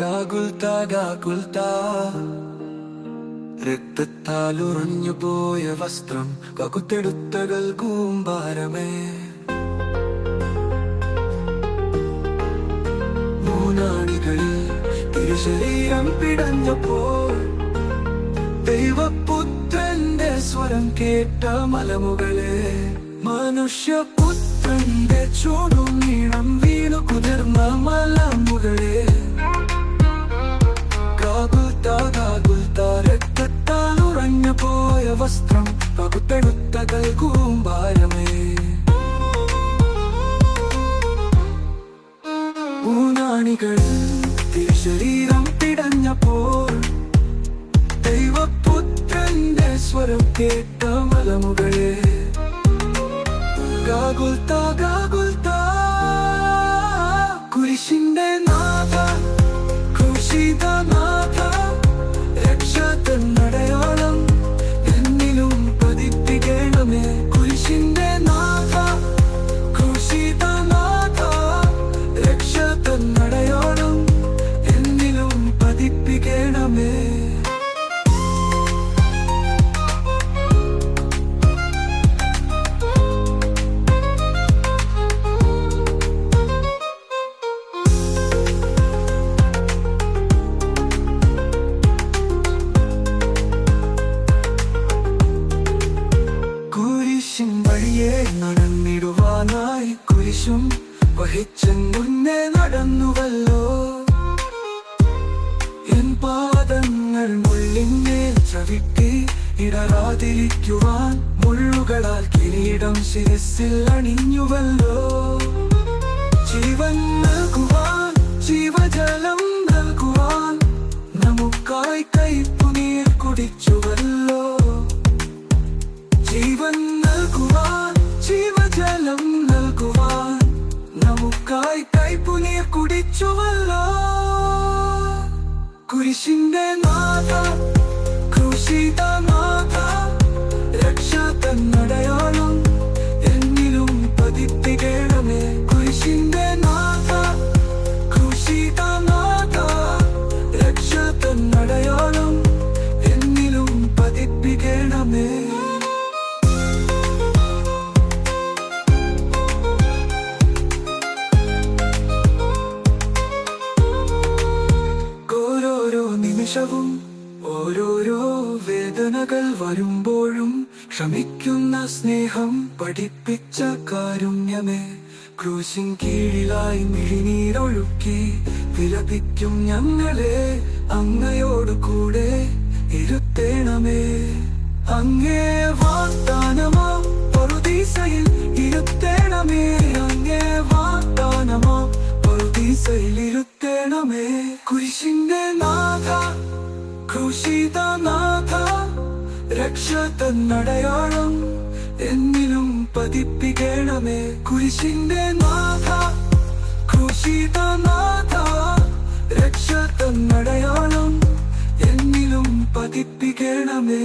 ഗാഗുൽത്ത ഗാഗുൽത്ത രക്തത്താൽ ഉറഞ്ഞു പോയ വസ്ത്രം കകുത്തെടുത്തകൾ കൂമ്പാരമേ. മൂന്നാണികളിൽ തിരുശരീരം പിടഞ്ഞപ്പോൾ ദൈവപുത്രന്റെ സ്വരം കേട്ട മലമുകളെ മനുഷ്യപുത്രന്റെ ചൂടും നീളം വീണു കുതിർന്ന മലമുകളെ. കാകുൽത്ത രക്തത്താൽ ഉറഞ്ഞു പോയ വസ്ത്രം പകുത്തെടുത്ത കൂമ്പാരമേ ഊനാണികൾ തിരുശരീരം പിടഞ്ഞപ്പോൾ ദൈവപുത്രന്റെ സ്വരം കേട്ട മലമുകളെ. ഗാകുൽത്ത കുരിശും വഹിച്ചൻ മുന്നേ നടന്നുവല്ലോ. എൻ പാദങ്ങൾ മുള്ളിന്മേൽ ചവിട്ടി ഇടരാതിരിക്കുവാൻ മുള്ളുകളാൽ കിരീടം ശിരസിൽ അണിഞ്ഞുവല്ലോ. ജീവൻ നൽകുവാൻ ജീവജലം നൽകുവാൻ നമുക്കായി കൈപ്പുനീർ കുടിച്ചുവല്ലോ നിമിഷവും ഓരോരോ വേദനകൾ വരുമ്പോഴും ക്ഷമിക്കുന്ന സ്നേഹം പഠിപ്പിച്ച കാരുണ്യമേ. ക്രൂശിൻ കീഴിലായി മിഴിനീരൊഴുക്കി വിലപിക്കും ഞങ്ങളെ അങ്ങയോട് കൂടെ ഇരുത്തേണമേ. അങ്ങേ വാഗ്ദാനമാ പറുദീസയിൽ ഇരുത്തേണമേ. അങ്ങേ വാഗ്ദാനമാ പറുദീസയിൽ ഇരുത്തേണമേ. കുരിശിന്റെ നാഥ ക്രൂശിത നാഥ രക്ഷ തന്നടയാളം എന്നിലും പതിപ്പിക്കണമേ. കുരിശിന്റെ നാഥ ക്രൂശിത നാഥ രക്ഷ തന്നടയാളം എന്നിലും പതിപ്പിക്കണമേ.